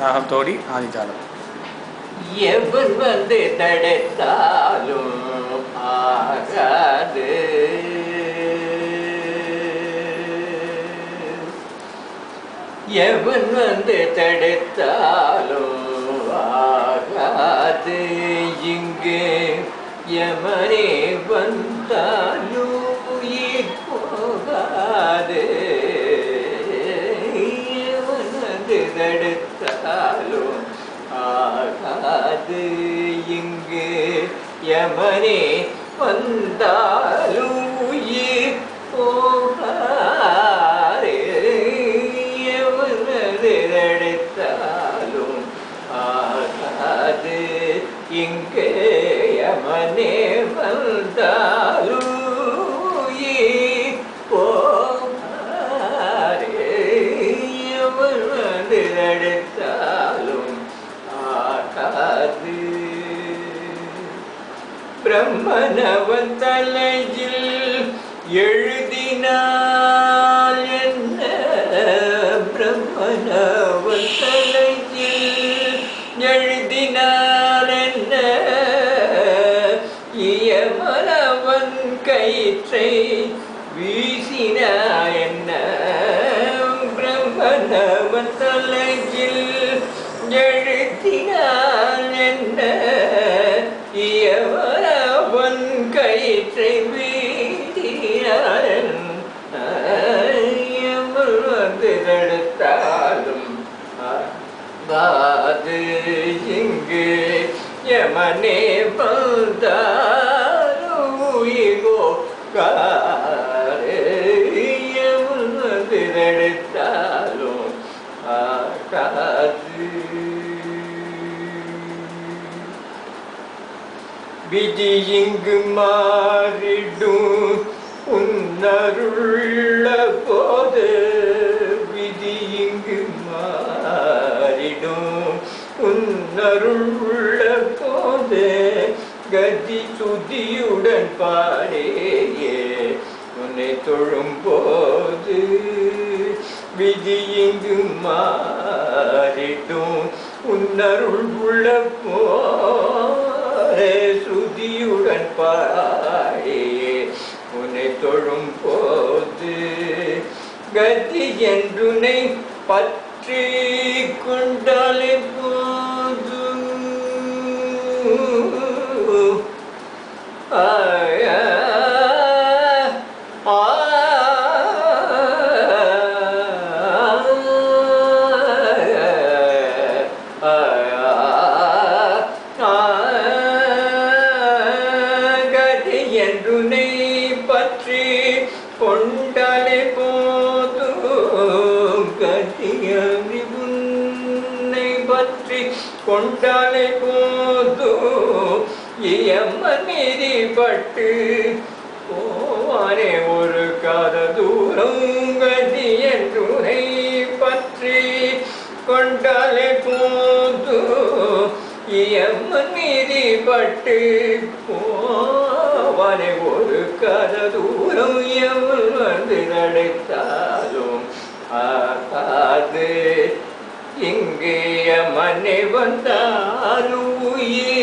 ராகம் தோடி ஆதித்தாளம் எவன் வந்து தடுத்தாலும் ஆகாது. எவன் வந்து தடுத்தாலும் ஆகாது. இங்கு யமனே தடுத்தாலும் ஆகாது இங்கு யமனே வந்தாலும் உயிர் போகாது. எவனது ஆகாது இங்கு யமனே பிரம்மனவன் தலையில் எழுதினால் என்ன? பிரம்மனவன் தலையில் எழுதினால் என்ன? இயமனவன் கயிற்றை வீசினாய் என்ன? பிரம்மனவன் தலையில் வந்து தடுத்தாலும் பாது இங்கு யமனே பந்தாருகோ காரே யமன் வந்து ஆகாது. விதி இங்கு மாறிடும் உன்னருள்ள போது உன்னருள்ள போதே கதி சுதியுடன் பாடேயே. உன்னை தொழும் போது விதி இங்கு மாறிடும் உன்னருள் உள்ள போரே சுதியுடன் பாடியே. உன்னை தொழும் போது கதி என்றுனை பற்றி கொண்டாலே கொண்டாலே போது கதியறி உன்னை பட்டு போவானே ஒரு காத தூரம் கதி என்றுனை பற்றி கொண்டாலே போது இயம்மன் மீறி பட்டு போவானே ஒரு கத தூரம் எவன் வந்து நடைத்தாலும் ஆகாது இங்கே மனை வந்தாலும் உயிர்